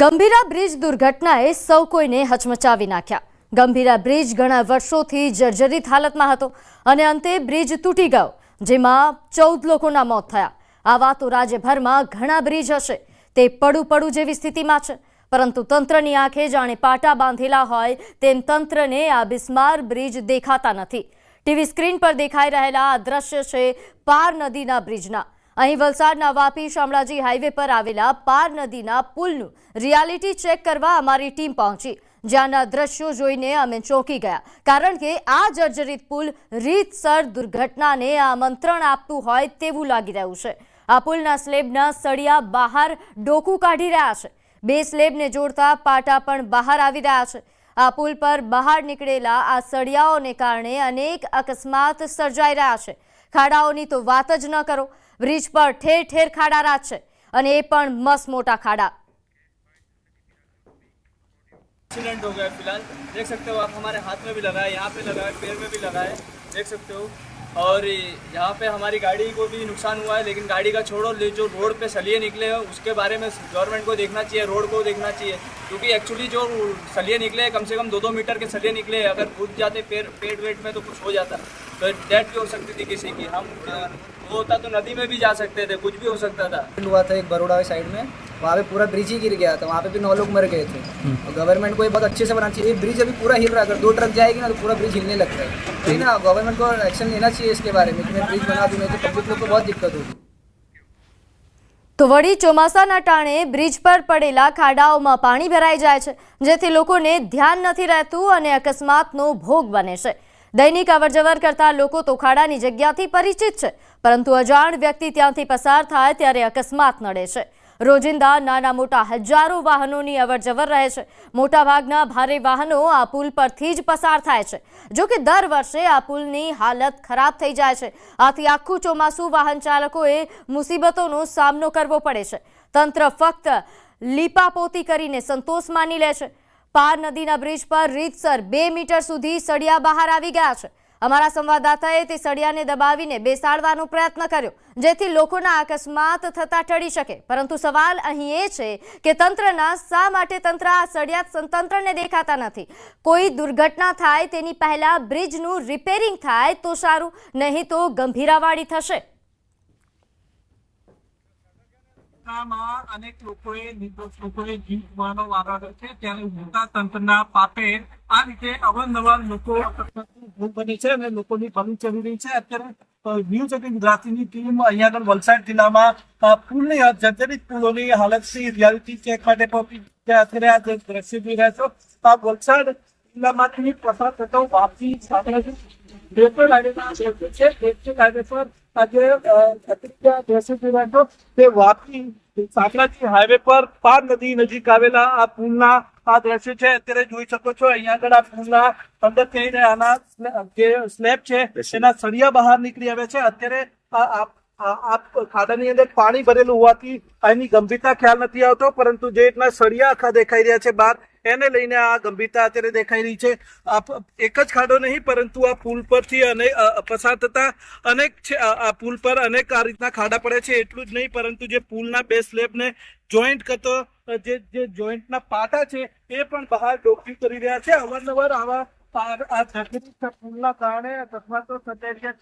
Gambhira bridge દુર્ઘટનાએ સૌ કોઈને હચમચાવી નાખ્યા. ગંભીરા બ્રિજ ઘણા વર્ષોથી જર્જરિત હાલતમાં હતો અને અંતે બ્રિજ તૂટી ગયો, જેમાં ચૌદ લોકોના મોત થયા. આવા તો રાજ્યભરમાં ઘણા બ્રિજ હશે, તે પડું પડું જેવી સ્થિતિમાં છે. પરંતુ તંત્રની આંખે જાણે પાટા બાંધેલા હોય તેમ તંત્રને આ બિસ્માર બ્રિજ દેખાતા નથી. ટીવી સ્ક્રીન પર દેખાઈ રહેલા આ દ્રશ્ય છે પાર નદીના બ્રિજના. અહીં વલસાડના વાપી શામળાજી હાઈવે પર આવેલા પાર નદીના પુલનું રિયાલિટી ચેક કરવા અમારી ટીમ પહોંચી. જ્યાંના દ્રશ્યો જોઈને અમે ચોંકી ગયા. કારણ કે આ જર્જરિત પુલ રીતસર દુર્ઘટનાને આમંત્રણ આપતું હોય તેવું લાગી રહ્યું છે. આ પુલના સ્લેબના સળિયા બહાર ડોકું કાઢી રહ્યા છે. બે સ્લેબને જોડતા પાટા પણ બહાર આવી રહ્યા છે. આ પુલ પર બહાર નીકળેલા આ સળિયાઓને કારણે અનેક અકસ્માત સર્જાઈ રહ્યા છે. ખાડાઓની તો વાત જ ન કરો. બ્રિજ પર ઠેર ઠેર ખાડા રાજ છે અને એ પણ મસ્ત મોટા ખાડા एक्सीडेंट हो गया फिलहाल देख सकते हो आप हमारे हाथ में भी लगा है यहाँ पे लगा है पैर में भी लगा है देख सकते हो और यहाँ पे हमारी गाड़ी को भी नुकसान हुआ है लेकिन गाड़ी का छोड़ो ले जो रोड पे सलिए निकले हैं उसके बारे में गवर्नमेंट को देखना चाहिए रोड को देखना चाहिए क्योंकि एक्चुअली जो सलिए निकले हैं कम से कम दो दो मीटर के सलिए निकले हैं अगर कूद जाते पेड़ पेट वेट में तो कुछ हो जाता तो डेथ भी हो सकती थी किसी की हम अ, वो होता तो नदी में भी जा सकते थे कुछ भी हो सकता था एक्सीडेंट हुआ था एक बड़ोड़ा साइड में वहाँ पे पूरा ब्रिज ही गिर गया था वहाँ पे भी नौ लोग मर गए थे और गवर्नमेंट को ये बहुत अच्छे से बनाना चाहिए ये ब्रिज अभी पूरा हिल रहा है अगर दो ट्रक जाएगी ना तो पूरा ब्रिज हिलने लगता है तो ना गवर्नमेंट को एक्शन लेना चाहिए इसके बारे में कि मैं ब्रिज बना दूँ नहीं तो पब्लिक लोग को बहुत दिक्कत होगी તો વળી ચોમાસાના ટાણે બ્રિજ પર પડેલા ખાડાઓમાં પાણી ભરાઈ જાય છે જેથી લોકોને ધ્યાન નથી રહેતું અને અકસ્માતનો ભોગ બને છે દૈનિક અવરજવર કરતા લોકો તો ખાડાની જગ્યાથી પરિચિત છે. પરંતુ અજાણ વ્યક્તિ ત્યાંથી પસાર થાય ત્યારે અકસ્માત નડે છે. રોજિંદા નાના મોટા હજારો વાહનોની અવરજવર રહે છે. મોટાભાગના ભારે વાહનો આ પુલ પરથી જ પસાર થાય છે. જો કે દર વર્ષે આ પુલની હાલત ખરાબ થઈ જાય છે. આથી આખું ચોમાસું વાહન ચાલકોએ મુસીબતોનો સામનો કરવો પડે છે. તંત્ર ફક્ત લીપાપોતી કરીને સંતોષ માની લે છે. પાર નદીના બ્રિજ પર રીતસર બે મીટર સુધી સળિયા બહાર આવી ગયા છે. અમારા સંવાદદાતાએ તે સળિયાને દબાવીને બેસાડવાનો પ્રયત્ન કર્યો, જેથી લોકોના અકસ્માત થતા ટળી શકે. પરંતુ સવાલ અહીં એ છે કે તંત્રના શા માટે તંત્ર આ સળિયા તંત્રને દેખાતા નથી? કોઈ દુર્ઘટના થાય તેની પહેલાં બ્રિજનું રિપેરિંગ થાય તો સારું, નહીં તો ગંભીરાવાળી થશે. ઘટનામાં અનેક લોકોએ નિર્દોષ લોકોએ જીવ ગુમાવવાનો વારો છે. ત્યારે મોટા તંત્રના પાપે આ રીતે અવારનવાર લોકો ભૂલ બને છે અને લોકોની ભલું ચડી રહી છે. અત્યારે ન્યૂઝ એટીન ગુજરાતીની ટીમ અહીંયા આગળ વલસાડ જિલ્લામાં પુલની જર્જરિત પુલોની હાલતથી રિયાલિટી ચેક માટે અત્યારે આ જે દ્રશ્ય જોઈ રહ્યા છો, આ વલસાડ જિલ્લામાંથી પસાર થતો વાપસી સાથે છે. છો. અત્યારે જોઈ શકો છો અહીંયા આગળ આ પુલના અંદર થઈને આના જે સ્લેબ છે સળિયા બહાર નીકળી આવે છે. અત્યારે આ અંદર પાણી ભરેલું હોવાથી આની ગંભીરતા ખ્યાલ નથી આવતો, પરંતુ જે રીતના સળિયા આખા દેખાઈ રહ્યા છે બહાર એને લઈને આ ગંભીરતા અત્યારે દેખાઈ રહી છે. એક જ ખાડો નહીં, પરંતુ આ પુલ પરથી અને પસાર થતા અનેક આ પુલ પર અનેક આ રીતના ખાડા પડે છે. એટલું જ નહીં, પરંતુ જે પુલના બે સ્લેબને જોઈન્ટ કરતો જે જે જોઈન્ટના પાટા છે, એ પણ બહાર ડોક્યું કરી રહ્યા છે. અવારનવાર આવા આ પુલના કારણે અકસ્માતો સર્જાઈ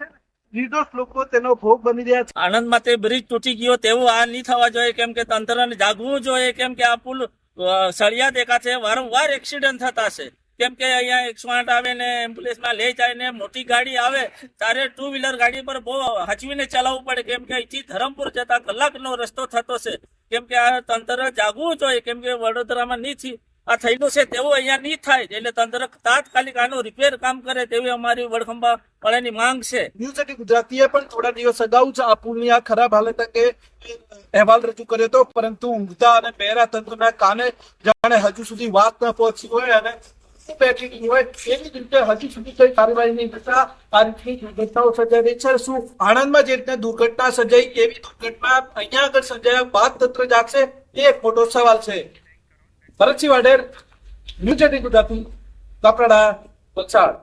ભોગ બની રહ્યા છે. આણંદમાં તે બ્રિજ તૂટી ગયો, તેવું આ નહીં થવા જોઈએ. કેમ કે તંત્રને જાગવું જોઈએ. કેમ કે આ પુલ સળિયા દેખા છે. વારંવાર એક્સિડન્ટ થતા છે. કેમ કે અહીંયા એકસો આઠ આવે ને એમ્બ્યુલન્સમાં લઈ જાય ને મોટી ગાડી આવે, ત્યારે ટુ વ્હીલર ગાડી પર બહુ હચવીને ચલાવવું પડે. કેમ કે અહીંથી ધરમપુર જતા કલાકનો રસ્તો થતો છે. કેમ કે આ તંત્ર જાગવું જોઈએ. કેમ કે વડોદરામાં નહીં આ થયેલું છે, તેવું અહીંયા નહીં થાય. એટલે તંત્ર તાત્કાલિક આનું રિપેર કામ કરે તેવી અમારી વડખંબા વાળાની માંગ છે. ન્યૂઝ એટી ગુજરાતીએ પણ થોડા દિવસ અગાઉ જ આ પુલની આ ખરાબ હાલત અંગે અહેવાલ રજૂ કર્યો હતો, પરંતુ ઊંઘતા અને પહેરા તંત્રના કાને જાણે હજુ સુધી વાત ન પહોંચી હોય અને હજુ સુધી કોઈ કાર્યવાહી નહીં થતા. આ રીતની દુર્ઘટનાઓ સર્જાઈ રહી જે રીતના દુર્ઘટના સર્જાઈ એવી દુર્ઘટના, અહીંયા આગળ સર્જાયા બાદ તંત્ર જાગશે, એ એક મોટો સવાલ છે. ભરતસિંહ વાડેર ન્યૂઝ ગુજરાતી કપરાડા વલસાડ.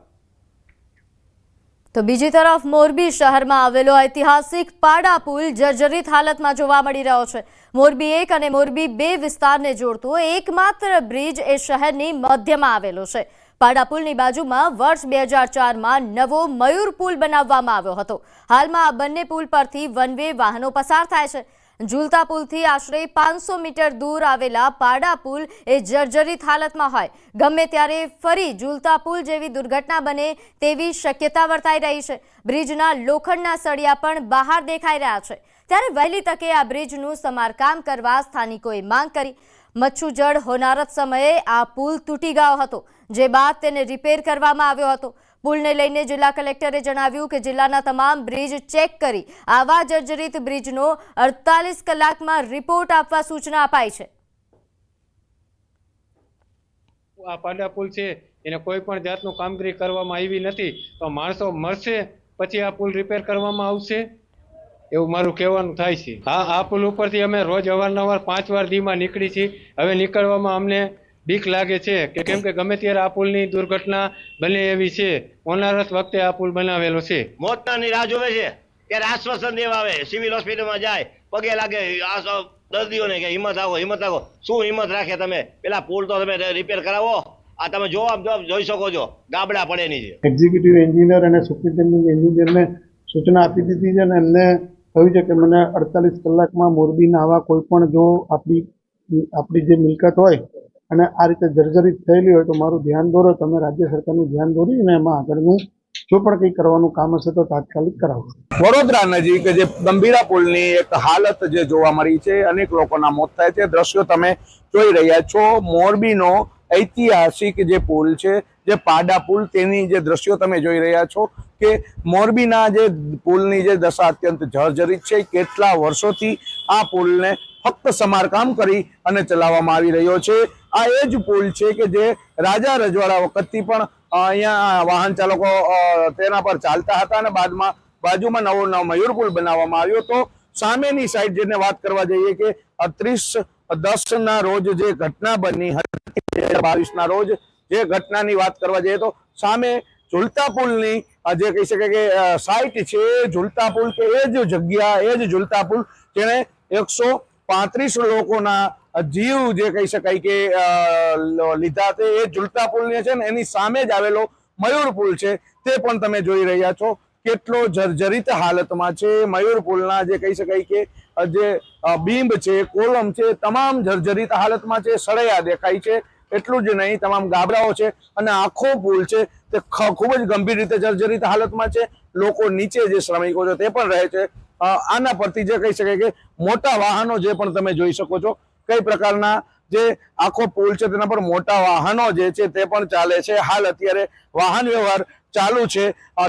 તો બીજી તરફ મોરબી શહેરમાં આવેલો ઐતિહાસિક પાડા પુલ જર્જરિત હાલતમાં જોવા મળી રહ્યો છે. મોરબી એક અને મોરબી બે વિસ્તારને જોડતો એકમાત્ર બ્રિજ એ શહેરની મધ્યમાં આવેલો છે. પાડા પુલની બાજુમાં વર્ષ બે હજાર ચારમાં નવો મયુર પુલ બનાવવામાં આવ્યો હતો. હાલમાં આ બંને પુલ પરથી વન વે વાહનો પસાર થાય છે. ઝૂલતા પુલથી આશરે પાંચસો મીટર દૂર આવેલા પાડા પુલ એ જર્જરિત હાલતમાં હોય. ગમે ત્યારે ફરી ઝૂલતા પુલ જેવી દુર્ઘટના બને તેવી શક્યતા વર્તાઈ રહી છે. બ્રિજના લોખંડના સળિયા પણ બહાર દેખાઈ રહ્યા છે. ત્યારે વહેલી તકે આ બ્રિજનું સમારકામ કરવા સ્થાનિકોએ માંગ કરી. મચ્છુજળ હોનારત સમયે આ પુલ તૂટી ગયો હતો, જે બાદ તેને રિપેર કરવામાં આવ્યો હતો. પુલને લઈને જિલ્લા કલેક્ટરે જણાવ્યું કે જિલ્લાના તમામ બ્રિજ ચેક કરી આવા જર્જરિત બ્રિજનો અડતાલીસ કલાકમાં રિપોર્ટ આપવા સૂચના અપાઈ છે. આ પાડા પુલ છે, એને કોઈ પણ જાતનું કામગીરી કરવામાં આવી નથી, તો માણસો મરશે, પછી આ પુલ રિપેર કરવામાં આવશે? એવું મારું કહેવાનું થાય છે. હા, આ પુલ ઉપરથી અમે રોજ અવારનવાર પાંચ વાર દીમાં નીકળી છીએ. હવે નીકળવામાં અમને બીક લાગે છે કે કેમ કે ગમે ત્યારે આ પુલની દુર્ઘટના બને એવી છે ઓનારસ વખતે આ પુલ બનાવેલો છે. મોતની રાહ જોવે છે ત્યારે આશ્વાસન દેવા આવે સિવિલ હોસ્પિટલમાં જાય પગે લાગે આ સૌ દર્દીઓને કે હિંમત આવો હિંમત આવો શું હિંમત રાખે તમે? પેલા પુલ તો તમે રિપેર કરાવો આ તમે જો આમ જો જોઈ શકો છો. ગાબડા પડેની છે એક્ઝિક્યુટિવ એન્જિનિયર અને સુપ્રિન્ટેન્ડિંગ એન્જિનિયરને સૂચના આપી દીધી છે અને એમને કહ્યું છે કે મને અડતાલીસ કલાકમાં મોરબીના આવા કોઈ પણ જો આપણી આપણી જે મિલકત હોય અને આ રીતે જર્જરિત થયેલી હોય તો મારું ધ્યાન દોરો, તમે રાજ્ય સરકારનું ધ્યાન દોરીને એમાં આગળનું જો પણ કંઈ કરવાનું કામ હશે તો તાત્કાલિક કરાવશું વડોદરા નજીક જે ગંભીરા પુલની એક હાલત જે જોવા મળી છે, અનેક લોકોના મોત થાય છે. દ્રશ્યો તમે જોઈ રહ્યા છો. મોરબીનો ઐતિહાસિક જે પુલ છે, જે પાડા પુલ, તેની જે દ્રશ્યો તમે જોઈ રહ્યા છો કે મોરબીના જે પુલની જે દશા અત્યંત જર્જરિત છે. કેટલા વર્ષોથી આ પુલને ફક્ત સમારકામ કરી અને ચલાવવામાં આવી રહ્યો છે. આ એ જ પુલ છે કે જે રાજા રજવાડા વખતથી પણ અહીંયા વાહન ચાલકો તેના પર ચાલતા હતા અને બાદમાં બાજુમાં નવો નવો મયુર પુલ બનાવવામાં આવ્યો તો સામેની સાઈડ જેને વાત કરવા જઈએ કે ત્રીસ દસ ના રોજ જે ઘટના બની હતી બાવીસ ના રોજ જે ઘટનાની વાત કરવા જઈએ તો સામે ઝુલતા પુલની જે કહી શકાય કે સાઈટ છે ઝુલતા પુલ કે એ જ જગ્યા, એ જ ઝુલતા પુલ જેને એકસો પાંત્રીસ લોકોના જીવ જે કહી શકાય કે લીધા તે એ ઝુલતા પુલની છે ને એની સામે જ આવેલો મયુર પુલ છે, તે પણ તમે જોઈ રહ્યા છો. કેટલો જર્જરિત હાલતમાં છે મયુર પુલના જે કહી શકાય કે જે બીંબ છે, કોલમ છે, તમામ જર્જરિત હાલતમાં છે, સળિયા દેખાય છે. એટલું જ નહીં, તમામ ગાબડાઓ છે અને આખો પુલ છે, તે ખૂબ જ ગંભીર રીતે જર્જરિત હાલતમાં છે. લોકો નીચે જે શ્રમિકો છે તે પણ રહે છે. આના પરથી જે કહી શકાય કે મોટા વાહનો જે પણ તમે જોઈ શકો છો, કઈ પ્રકારના જે આખો પુલ છે તેના પર મોટા વાહનો જે છે તે પણ ચાલે છે. હાલ અત્યારે વાહન વ્યવહાર ચાલુ છે.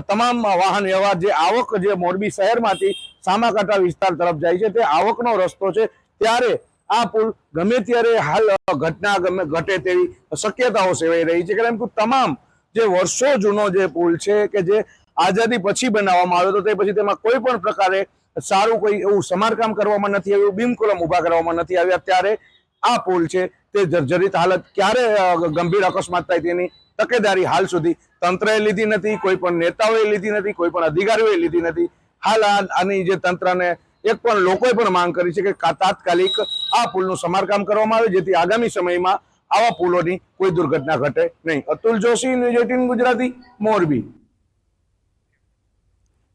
તમામ વાહન વ્યવહાર જે આવક જે મોરબી શહેરમાંથી સામાકાંઠા વિસ્તાર તરફ જાય છે તે આવકનો રસ્તો છે. ત્યારે આ પુલ ગમે ત્યારે હાલ ઘટના ગમે ઘટે તેવી શક્યતાઓ સેવાઈ રહી છે. કારણ કે તમામ જે વર્ષો જૂનો જે પુલ છે કે જે આઝાદી પછી બનાવવામાં આવ્યો હતો તે પછી તેમાં કોઈ પણ પ્રકારે સારું કોઈ એવું સમારકામ કરવામાં નથી આવ્યું બિમકુલમ ઊભા કરવામાં નથી આવ્યા. ત્યારે આ પુલ છે તે જર્જરિત હાલત ક્યારે ગંભીર અકસ્માત થાય તેની તકેદારી હાલ સુધી તંત્રએ લીધી નથી, કોઈ પણ નેતાઓએ લીધી નથી, કોઈ પણ અધિકારીઓએ લીધી નથી. હાલ આની જે તંત્રને એક પણ લોકોએ પણ માંગ કરી છે કે, તાત્કાલિક આ પુલનું સમારકામ કરવામાં આવે, જેથી આગામી સમયમાં આવા પુલોની કોઈ દુર્ઘટના ઘટે નહીં. Atul Joshi, news eighteen Gujarati, Morbi.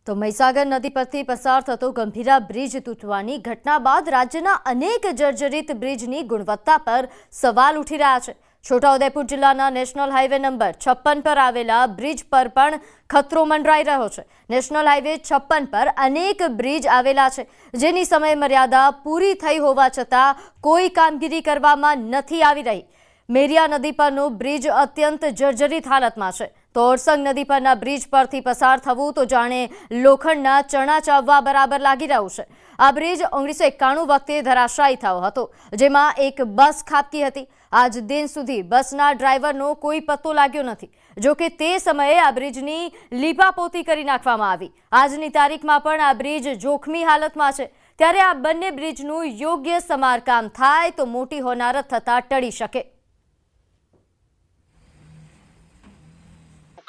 તો મહીસાગર નદી પરથી પસાર થતો ગંભીરા બ્રિજ તૂટવાની ઘટના બાદ રાજ્યના અનેક જર્જરિત બ્રિજની ગુણવત્તા પર સવાલ ઉઠી રહ્યા છે. છોટાઉદેપુર જિલ્લાના નેશનલ હાઈવે નંબર છપ્પન પર આવેલા બ્રિજ પર પણ ખતરો મંડરાઈ રહ્યો છે. નેશનલ હાઈવે છપ્પન પર અનેક બ્રિજ આવેલા છે. જેની સમય મર્યાદા પૂરી થઈ હોવા છતાં કોઈ કામગીરી કરવામાં નથી આવી રહી. મેરિયા નદી પરનો બ્રિજ અત્યંત જર્જરિત હાલતમાં છે. તો ઓરસંગ નદી પરના બ્રિજ પરથી પસાર થવું તો જાણે લોખંડના ચણા ચાવવા બરાબર લાગી રહ્યું છે. આ બ્રિજ ઓગણીસો એકાણું વખતે ધરાશાયી થયો હતો, જેમાં એક બસ ખાબકી હતી. આજ દિન સુધી બસના ડ્રાઈવરનો કોઈ પત્તો લાગ્યો નથી. જોકે તે સમયે આ બ્રિજની લીપાપોતી કરી નાખવામાં આવી. આજની તારીખમાં પણ આ બ્રિજ જોખમી હાલતમાં છે. ત્યારે આ બંને બ્રિજનું યોગ્ય સમારકામ થાય તો મોટી હોનારત થતાં ટળી શકે.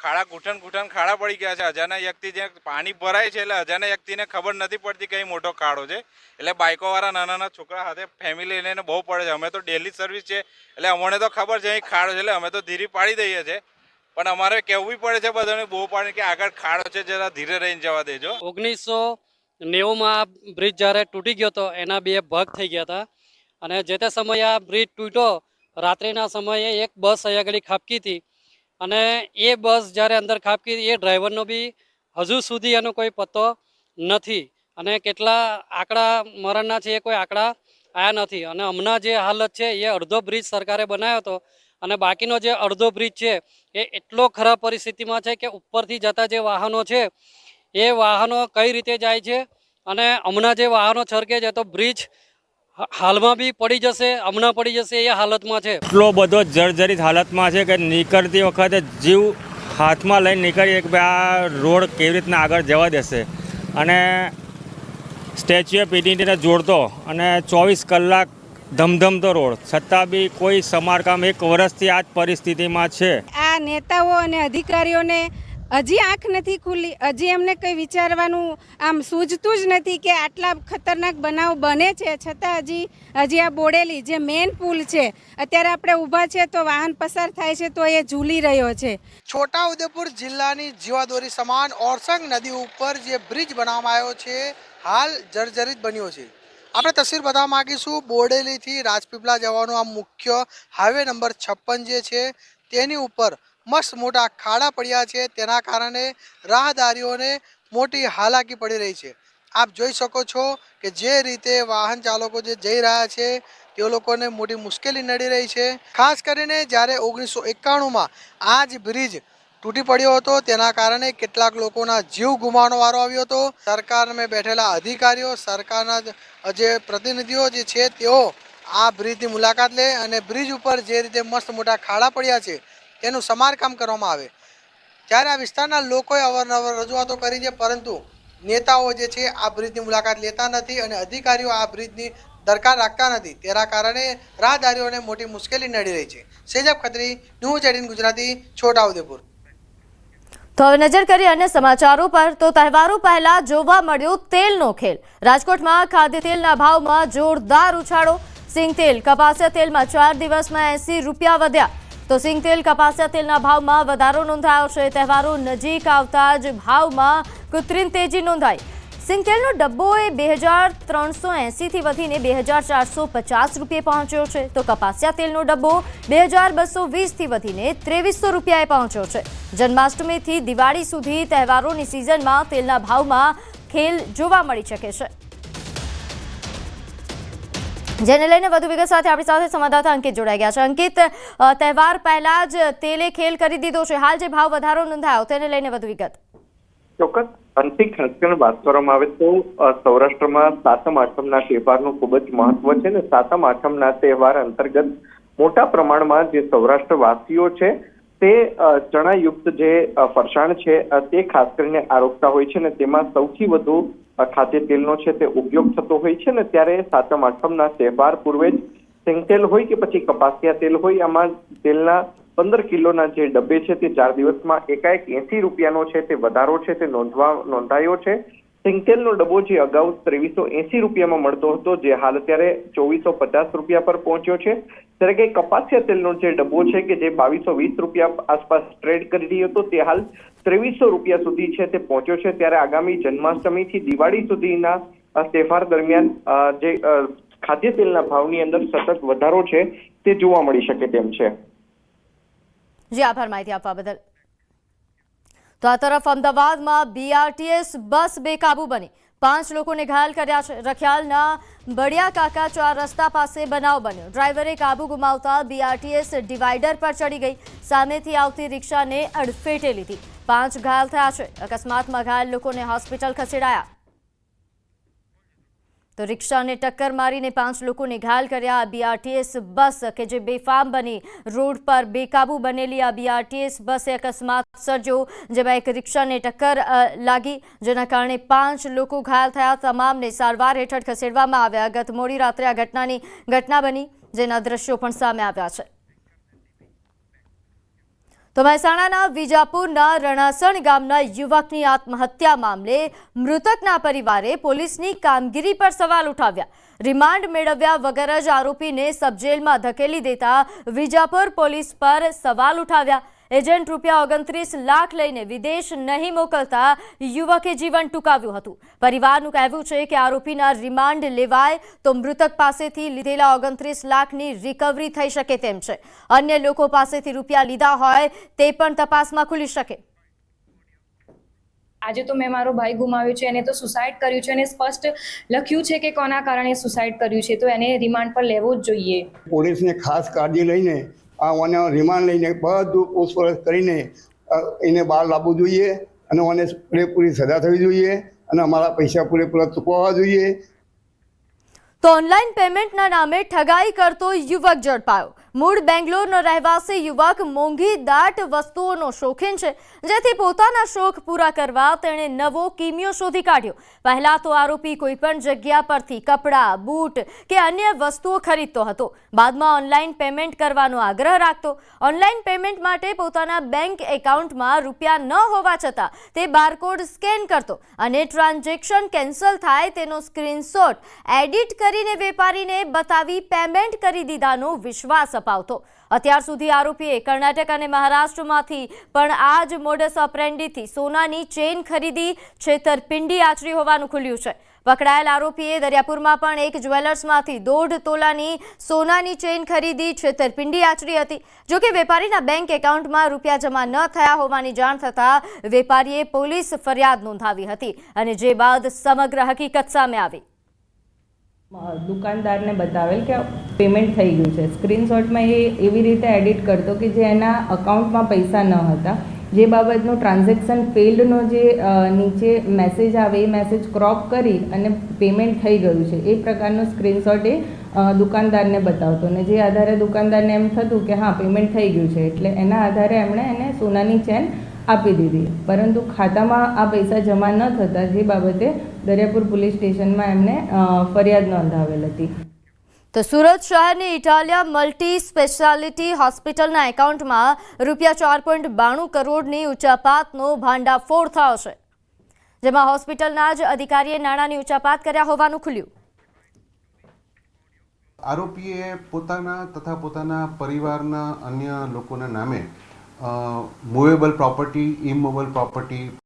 ખાડા ઘૂંટણ ઘૂંટણ ખાડા પડી ગયા છે. અજાના વ્યક્તિ જે પાણી ભરાય છે એટલે અજાના વ્યક્તિને ખબર નથી પડતી કઈ મોટો ખાડો છે. એટલે બાઇકોવાળા નાના નાના છોકરા સાથે ફેમિલી લઈને બહુ પડે છે. અમે તો ડેલી સર્વિસ છે. એટલે અમને તો ખબર છે અહીં ખાડો છે. એટલે અમે તો ધીરી પાડી દઈએ છીએ પણ અમારે કહેવું પડે છે બધાને બહુ પાણી કે આગળ ખાડો છે, જરા ધીરે રહીને જવા દેજો. ઓગણીસો નેવુંમાં બ્રિજ જ્યારે તૂટી ગયો હતો એના બે ભાગ થઈ ગયા હતા. અને જે તે સમયે આ બ્રિજ તૂટ્યો, રાત્રિના સમયે એક બસ અહીંયા આગળ ખાબકી હતી. અને એ બસ જ્યારે અંદર ખાબકી, એ ડ્રાઈવરનો બી હજુ સુધી એનો કોઈ પત્તો નથી. અને કેટલા આંકડા મરણના છે એ કોઈ આંકડા આવ્યા નથી. અને હમણાં જે હાલત છે, એ અડધો બ્રિજ સરકારે બનાવ્યો હતો અને બાકીનો જે અડધો બ્રિજ છે, એ એટલો ખરાબ પરિસ્થિતિમાં છે કે ઉપરથી જતા જે વાહનો છે, એ વાહનો કઈ રીતે જાય છે? અને હમણાં જે વાહનો છરકે છે, તો બ્રિજ હાલમાં બી પડી જશે હમણાં પડી જશે એ હાલતમાં છે. એટલો બધો જર્જરિત હાલતમાં છે કે નીકળતી વખતે જીવ હાથમાં લઈને નીકળીએ કે ભાઈ આ રોડ કેવી રીતના આગળ જવા દેશે. અને સ્ટેચ્યુ ઓફ યુનિટીને જોડતો અને ચોવીસ કલાક ધમધમતો રોડ. છતાં બી કોઈ સમારકામ એક વર્ષથી આ જ પરિસ્થિતિમાં છે. આ નેતાઓ અને અધિકારીઓને હજી આંખ નથી ખુલ્લી. હજી એમને કંઈ વિચારવાનું આમ સૂઝતું જ નથી કે આટલા ખતરનાક બનાવ બને છે. છતાં હજી હજી આ બોડેલી જે મેઇન પુલ છે, અત્યારે આપણે ઊભા છે તો વાહન પસાર થાય છે તો એ ઝૂલી રહ્યો છે. છોટાઉદેપુર જિલ્લાની જીવાદોરી સમાન ઓરસંગ નદી ઉપર જે બ્રિજ બનાવવામાં આવ્યો છે, હાલ જર્જરિત બન્યો છે. આપણે તસવીર બતાવવા માગીશું, બોડેલીથી રાજપીપળા જવાનો આ મુખ્ય હાઈવે નંબર છપ્પન જે છે, તેની ઉપર મસ્ત મોટા ખાડા પડ્યા છે. તેના કારણે રાહદારીઓને મોટી હાલાકી પડી રહી છે. આપ જોઈ શકો છો કે જે રીતે વાહન ચાલકો જે જઈ રહ્યા છે તે લોકોને મોટી મુશ્કેલી નડી રહી છે. ખાસ કરીને જ્યારે ઓગણીસો એકાણુંમાં આ જ બ્રિજ તૂટી પડ્યો હતો, તેના કારણે કેટલાક લોકોના જીવ ગુમાવવાનો વારો આવ્યો હતો. સરકારમાં બેઠેલા અધિકારીઓ, સરકારના જે પ્રતિનિધિઓ જે છે, તેઓ આ બ્રિજની મુલાકાત લે અને બ્રિજ ઉપર જે રીતે મસ્ત મોટા ખાડા પડ્યા છે તેનું સમારકામ કરવામાં આવે. ત્યારે આ વિસ્તારના લોકોએ અવારનવાર રજૂઆતો કરી છે, પરંતુ નેતાઓ જે છે, આ બ્રિજની મુલાકાત લેતા નથી અને અધિકારીઓ આ બ્રિજની દરકાર રાખતા નથી. તેના કારણે રાહદારીઓને મોટી મુશ્કેલી નડી રહી છે. સેજબ ખત્રી, ન્યૂઝ એટીન ગુજરાતી, છોટાઉદેપુર. તો હવે નજર કરીએ અન્ય સમાચારો પર. તો તહેવારો પહેલા જોવા મળ્યો તેલનો ખેલ. રાજકોટમાં ખાદ્ય તેલના ભાવમાં જોરદાર ઉછાળો. સિંગ તેલ કપાસિયા તેલમાં ચાર દિવસમાં એસી રૂપિયા વધ્યા. તો સિંગ તેલ કપાસિયા તેલના ભાવમાં વધારો નોંધાયો છે. તહેવારો નજીક આવતા જ ભાવમાં કૃત્રિમ તેજી નોંધાઈ. સિંગ તેલનો ડબ્બો એ બે હજાર ત્રણસો એંસીથી વધીને બે હજાર ચારસો પચાસ રૂપિયે પહોંચ્યો છે. તો કપાસિયા તેલનો ડબ્બો બે હજાર બસો વીસથી વધીને ત્રેવીસો રૂપિયાએ પહોંચ્યો છે. જન્માષ્ટમીથી દિવાળી સુધી તહેવારોની સિઝનમાં તેલના ભાવમાં ખેલ જોવા મળી શકે છે. જેને લઈને વધુ વિગત સાથે આપણી સાથે સંવાદદાતા અંકિત જોડાઈ ગયા છે. અંકિત તહેવાર પહેલા જ તેલે ખેલ કરી દીધો છે. હાલ જે ભાવ વધારો નોંધાયો, તેને લઈને વધુ વિગત. ચોક્કસ. અંતિક ખાસ વાત કરવામાં આવે તો સૌરાષ્ટ્રમાં સાતમ આઠમના તહેવારનું ખૂબ જ મહત્વ છે ને સાતમ આઠમના તહેવાર અંતર્ગત મોટા પ્રમાણમાં જે સૌરાષ્ટ્રવાસીઓ છે, તે ચણાયુક્ત જે ફરસાણ છે તે ખાસ કરીને આરોગતા હોય છે ને તેમાં સૌથી વધુ ખાદ્ય તેલનો છે તે ઉપયોગ થતો હોય છે ને ત્યારે સાતમ, આઠમના તહેવાર પૂર્વે જ સિંગતેલ હોય કે પછી કપાસિયા તેલ હોય, આમાં તેલના પંદર કિલોના જે ડબ્બે છે તે ચાર દિવસમાં એકાએક એસી રૂપિયાનો છે તે વધારો છે તે નોંધવા, નોંધાયો છે. સિંગતેલનો ડબ્બો જે અગાઉ ત્રેવીસો એસી રૂપિયામાં મળતો હતો, જે હાલ અત્યારે ચોવીસો પચાસ રૂપિયા પર પહોંચ્યો છે. ત્યારે કે કપાસિયા તેલનો જે ડબ્બો છે કે જે બાવીસો વીસ રૂપિયા આસપાસ ટ્રેડ કરી રહ્યો હતો, તે હાલ ત્રેવીસો રૂપિયા સુધી છે તે પહોંચ્યો છે. ત્યારે આગામી જન્માષ્ટમીથી દિવાળી સુધીના તહેવાર દરમિયાન જે ખાદ્ય તેલના ભાવની અંદર સતત વધારો છે તે જોવા મળી શકે તેમ છે. જી, આભાર માહિતી આપવા બદલ. તો આ તરફ અમદાવાદમાં બીઆરટીએસ બસ બેકાબુ બની. પાંચ લોકોને ઘાયલ કર્યા છે. રખિયાલના બળિયા કાકા ચાર રસ્તા પાસે બનાવ બન્યો. ડ્રાઈવરે કાબુ ગુમાવતા બીઆરટીએસ ડિવાઈડર પર ચડી ગઈ. સામેથી આવતી રિક્ષાને અડફેટે લીધી. પાંચ ઘાયલ થયા છે. અકસ્માતમાં ઘાયલ લોકોને હોસ્પિટલ ખસેડાયા. તો રિક્ષાને ટક્કર મારીને પાંચ લોકોને ઘાયલ કર્યા બીઆરટીએસ બસ કે જે બેફામ બની રોડ પર બેકાબુ બનેલી આ બીઆરટીએસ બસે અકસ્માત સર્જો જેમાં એક રિક્ષાને ટક્કર લાગી, જેના કારણે પાંચ લોકો ઘાયલ થયા. તમામને સારવાર હેઠળ ખસેડવામાં આવ્યા. ગત મોડી રાત્રે આ ઘટનાની ઘટના બની, જેના દ્રશ્યો પણ સામે આવ્યા છે. તો મહેસાણાના વિજાપુરના રણાસણ ગામના યુવકની આત્મહત્યા મામલે મૃતકના પરિવારે પોલીસની કામગીરી પર સવાલ ઉઠાવ્યા. રિમાન્ડ મેળવ્યા વગર જ આરોપીને સબજેલમાં ધકેલી દેતા વિજાપુર પોલીસ પર સવાલ ઉઠાવ્યા. એજન્ટ રૂપિયા ઓગણત્રીસ લાખ લઈને વિદેશ નહીં મોકલતા યુવકે જીવન ટૂંકાવ્યું હતું. પરિવારનું કહેવું છે કે આરોપીના રિમાન્ડ લેવાય તો મૃતક પાસેથી લીધેલા ઓગણત્રીસ લાખની રિકવરી થઈ શકે તેમ છે. અન્ય લોકો પાસેથી રૂપિયા લીધા હોય તે પણ તપાસમાં ખુલી શકે. આજે તો મેં મારો ભાઈ ગુમાવ્યો છે એને તો સુસાઇડ કર્યું છે અને સ્પષ્ટ લખ્યું છે કે કોના કારણે સુસાઇડ કર્યું છે તો એને રિમાન્ડ પર લેવો જ જોઈએ. પોલીસને ખાસ કાળજી લઈને આ ઓને રિમાન્ડ લઈને બધું પૂછપરછ કરીને એને બહાર લાવવું જોઈએ અને મને પૂરેપૂરી સજા થવી જોઈએ અને અમારા પૈસા પૂરેપૂરા ચૂકવવા જોઈએ. તો ઓનલાઈન પેમેન્ટના નામે ઠગાઈ કરતો યુવક ઝડપાયો. મૂળ બેંગ્લોરનો રહેવાસી યુવક મોંઘી દાટ વસ્તુઓનો શોખીન છે, જેથી પોતાના શોખ પૂરા કરવા તેણે નવો કિમિયો શોધી કાઢ્યો. પહેલા તો આરોપી કોઈપણ જગ્યા પરથી કપડાં, બૂટ કે અન્ય વસ્તુઓ ખરીદતો હતો. બાદમાં ઓનલાઈન પેમેન્ટ કરવાનો આગ્રહ રાખતો. ઓનલાઈન પેમેન્ટ માટે પોતાના બેંક એકાઉન્ટમાં રૂપિયા ન હોવા છતાં તે બારકોડ સ્કેન કરતો અને ટ્રાન્ઝેક્શન કેન્સલ થાય તેનો સ્ક્રીનશોટ એડિટ કરીને વેપારીને બતાવી પેમેન્ટ કરી દીધાનો વિશ્વાસ અપાવતો અત્યાર સુધી આરોપીએ કર્ણાટક અને મહારાષ્ટ્રમાંથી પણ આ જ મોડસ ઓપરેન્ડીથી સોનાની ચેન ખરીદી છેતરપિંડી આચરી હોવાનું ખુલ્યું છે. પકડાયેલ આરોપીએ દરિયાપુરમાં પણ એક જ્વેલર્સમાંથી દોઢ તોલાની સોનાની ચેઇન ખરીદી છેતરપિંડી આચરી હતી. જો કે વેપારીના બેંક એકાઉન્ટમાં રૂપિયા જમા ન થયા હોવાની જાણ થતાં વેપારીએ પોલીસ ફરિયાદ નોંધાવી હતી અને જે બાદ સમગ્ર હકીકત સામે આવી. દુકાનદારને બતાવેલ કે પેમેન્ટ થઈ ગયું છે. સ્ક્રીનશોટમાં એ એવી રીતે એડિટ કરતો કે જે એના અકાઉન્ટમાં પૈસા ન હતા. જે બાબતનું ટ્રાન્ઝેક્શન ફેલ્ડનો જે નીચે મેસેજ આવે, એ મેસેજ ક્રોપ કરી અને પેમેન્ટ થઈ ગયું છે. એ પ્રકારનો સ્ક્રીનશોટ એ દુકાનદારને બતાવતો. અને જે આધારે દુકાનદારને એમ થતું કે હા, પેમેન્ટ થઈ ગયું છે. એટલે એના આધારે એમણે એને સોનાની ચેન આપી દીધી. પરંતુ ખાતામાં આ પૈસા જમા ન થતા જે બાબતે દરિયાપુર પોલીસ સ્ટેશનમાં એમને ફરિયાદ નોંધાવેલ હતી. તો સુરત શહેરની ઇટાલિયા મલ્ટી સ્પેશિયાલિટી હોસ્પિટલના એકાઉન્ટમાં રૂપિયા ચાર પોઈન્ટ બાણું કરોડની ઉચાપાતનો ભાંડાફોડ થયો છે. જેમાં હોસ્પિટલના જ અધિકારીએ નાણાંની ઉચાપાત કર્યા હોવાનું ખુલ્યું. આરોપીએ પોતાના તથા પોતાના પરિવારના અન્ય લોકોના નામે Uh, movable property, immovable property,